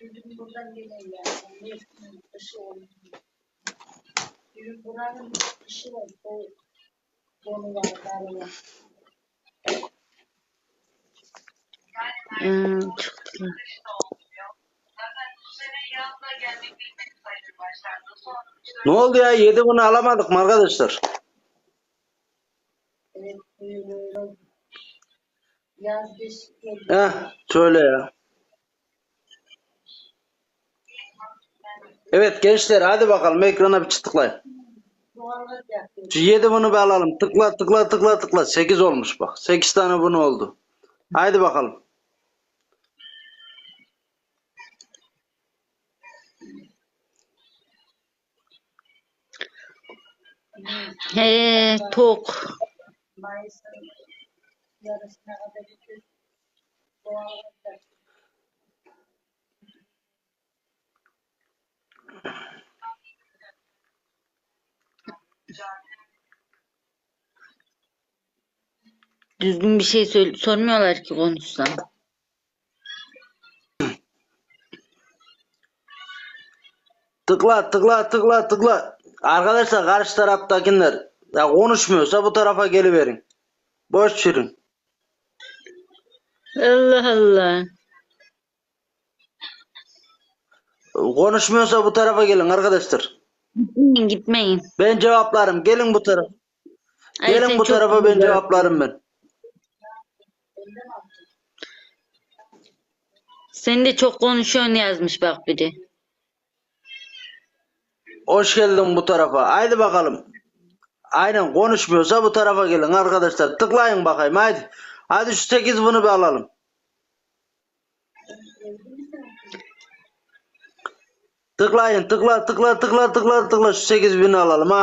Bizim buradan gelen yani. Mevsimin kışı olmuş. Bizim buranın kışı var. O donu var. Darı var. Hmm, çok güzel. Ne oldu ya? Yedi bunu alamadık mı arkadaşlar? Heh, şöyle ya. Evet gençler hadi bakalım ekrana bir tıklayın. Şu yedi bunu bir alalım. Tıkla tıkla tıkla tıkla. Sekiz olmuş bak. Sekiz tane bunu oldu. Haydi bakalım. He, tok. Düzgün bir şey sormuyorlar ki konuşsam. Tıkla tıkla tıkla tıkla. Arkadaşlar karşı taraftakiler ya konuşmuyorsa bu tarafa geliverin. Boş verin. Allah Allah. Konuşmuyorsa bu tarafa gelin arkadaşlar. Gitmeyin gitmeyin. Ben cevaplarım. Gelin bu tarafa. Ay, Gelin bu çok tarafa ben güzel. cevaplarım ben. Sen de çok konuşuyorsun yazmış bak biri. Hoş geldin bu tarafa. Haydi bakalım. Aynen konuşmuyorsa bu tarafa gelin arkadaşlar. Tıklayın bakayım haydi. Hadi şu 8 bunu bir alalım. Tıklayın tıkla tıkla tıkla tıkla tıkla şu 8 bini alalım ha.